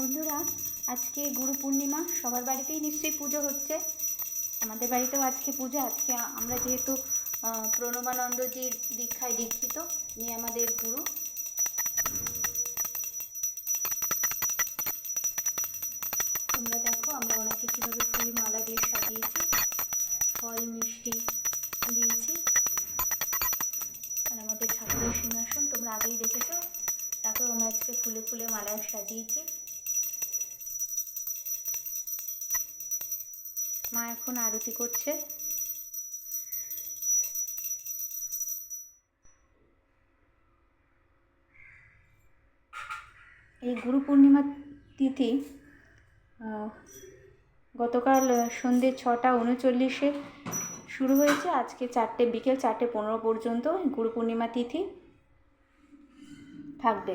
বন্ধুরা আজকে গুরু পূর্ণিমা সবার বাড়িতেই নিশ্চয়ই পুজো হচ্ছে। আমাদের বাড়িতেও আজকে পুজো আজকে আমরা যেহেতু আহ, প্রণবানন্দজির দীক্ষায় দীক্ষিত নিয়ে আমাদের গুরু। তোমরা দেখো আমরা ওনাকে কীভাবে ফুল মালা দিয়ে সাজিয়েছি ফল মিষ্টি দিয়েছি। আর আমাদের ঠাকুরের সিংহাসন তোমরা আগেই দেখেছ তারপর আমরা আজকে ফুলে ফুলে মালা সাজিয়েছি। মা এখন আরতি করছে। এই গুরু পূর্ণিমা তিথি গতকাল সন্ধে ছটা উনচল্লিশে শুরু হয়েছে। আজকে চারটে বিকেল, চারটে পনেরো পর্যন্ত গুরু পূর্ণিমা তিথি থাকবে।